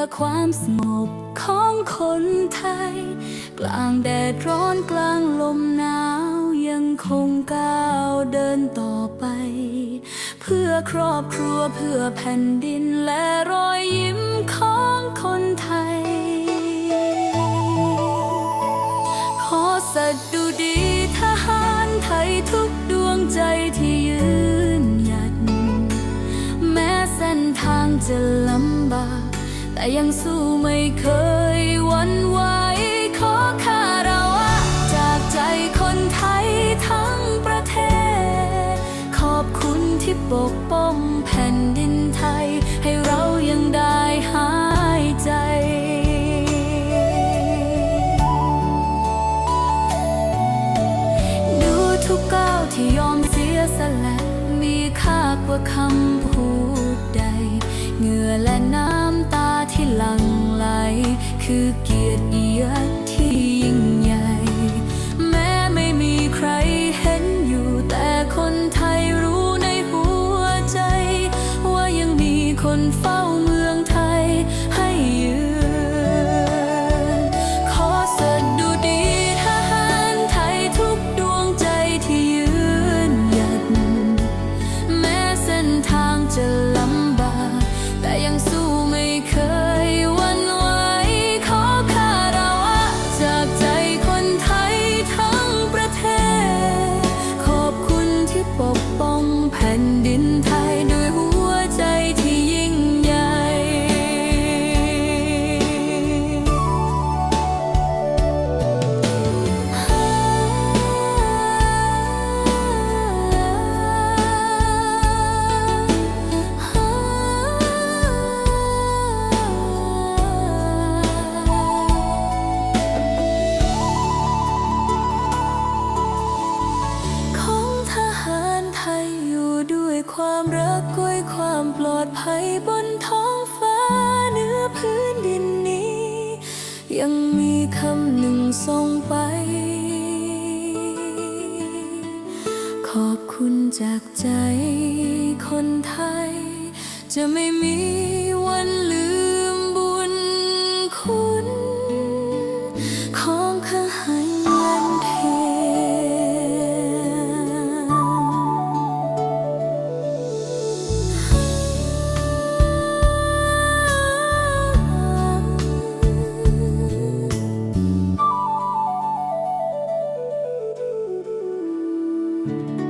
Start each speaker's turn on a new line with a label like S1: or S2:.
S1: พื่อความสงบของคนไทย กลางแดดร้อนกลางลมหนาวยังคงก้าวเดินต่อไป เพื่อครอบครัวเพื่อแผ่นดินและรอยยิ้มของคนไทย ขอสัตดูดีทหารไทยทุกดวงใจที่ยืนหยัด แม้เส้นทางจะลำบาก แต่ยังสู้ไม่เคยหวันไหวขอคารวะจากใจคนไทยทั้งประเทศ ขอบคุณที่ปกป้องแผ่นดินไทย ให้เรายังได้หายใจดูทุกก้าวที่ยอมเสียสละมีค่ากว่าคำ คือเกียรติยศ นดิ ดภัยบนท้องฟ้าเหนือพื้นดินนี้ ยังมีคำหนึ่งส่งไป ขอบคุณจากใจคนไทย จะไม่มีวันลืม
S2: เ